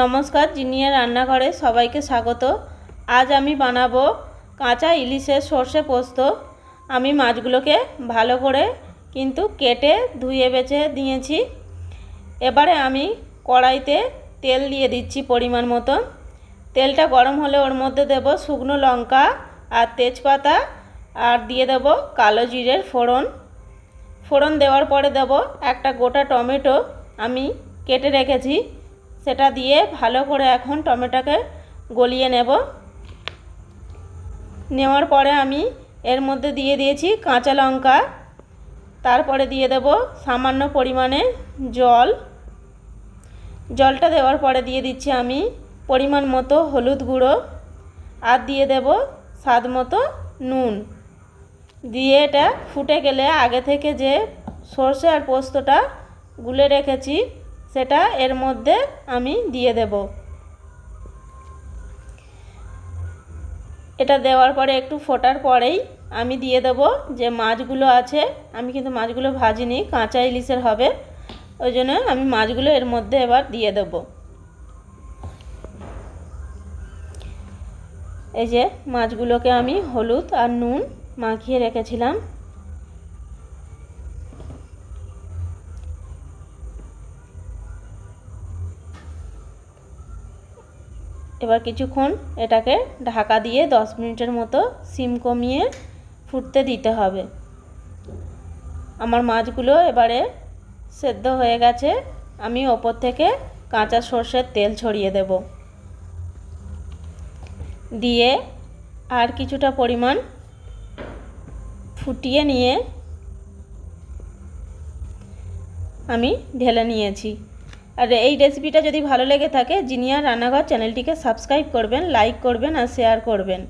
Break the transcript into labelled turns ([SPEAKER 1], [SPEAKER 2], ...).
[SPEAKER 1] নমস্কার জিনিয়া রান্নাঘরে সবাইকে স্বাগত। আজ আমি বানাবো কাঁচা ইলিশের সর্ষে পোস্ত। আমি মাছগুলোকে ভালো করে কিন্তু কেটে ধুয়ে বেছে দিয়েছি। এবারে আমি কড়াইতে তেল দিয়ে দিচ্ছি পরিমাণ মতো তেলটা গরম হলে ওর মধ্যে দেব শুকনো লঙ্কা আর তেজপাতা আর দিয়ে দেব কালো জিরের ফোড়ন। ফোড়ন দেওয়ার পরে দেব একটা গোটা টমেটো আমি কেটে রেখেছি। সেটা দিয়ে ভালো করে এখন টমেটোকে গলিয়ে নেব। নেওয়ার পরে আমি এর মধ্যে দিয়ে দিয়েছি কাঁচা লঙ্কা। তারপরে দিয়ে দেব সামান্য পরিমাণে জল। জলটা দেওয়ার পরে দিয়ে দিচ্ছি আমি পরিমাণ মতো হলুদ গুঁড়ো। আর দিয়ে দেব স্বাদ মতো নুন। দিয়ে এটা ফুটে গেলে আগে থেকে যে সর্ষে আর পোস্তটা গুলে রেখেছি সেটা এর মধ্যে আমি দিয়ে দেব। এটা দেওয়ার পরে একটু ফোটার পরেই আমি দিয়ে দেব যে মাছগুলো আছে, আমি কিন্তু মাছগুলো ভাজিনি, কাঁচা ইলিশের হবে, ওই জন্য আমি মাছগুলো এর মধ্যে এবার দিয়ে দেব। এই যে মাছগুলোকে আমি হলুদ আর নুন মাখিয়ে রেখেছিলাম। এবার কিছুক্ষণ এটাকে ঢাকা দিয়ে দশ মিনিটের মতো সিম কমিয়ে ফুটতে দিতে হবে। আমার মাছগুলো এবারে সেদ্ধ হয়ে গেছে। আমি ওপর থেকে কাঁচা সর্ষের তেল ছড়িয়ে দেব। দিয়ে আর কিছুটা পরিমাণ ফুটিয়ে নিয়ে আমি ঢেলে নিয়েছি। আর এই রেসিপিটা যদি ভালো লেগে থাকে জিনিয়া রান্নাঘর চ্যানেলটিকে সাবস্ক্রাইব করবেন লাইক করবেন আর শেয়ার করবেন।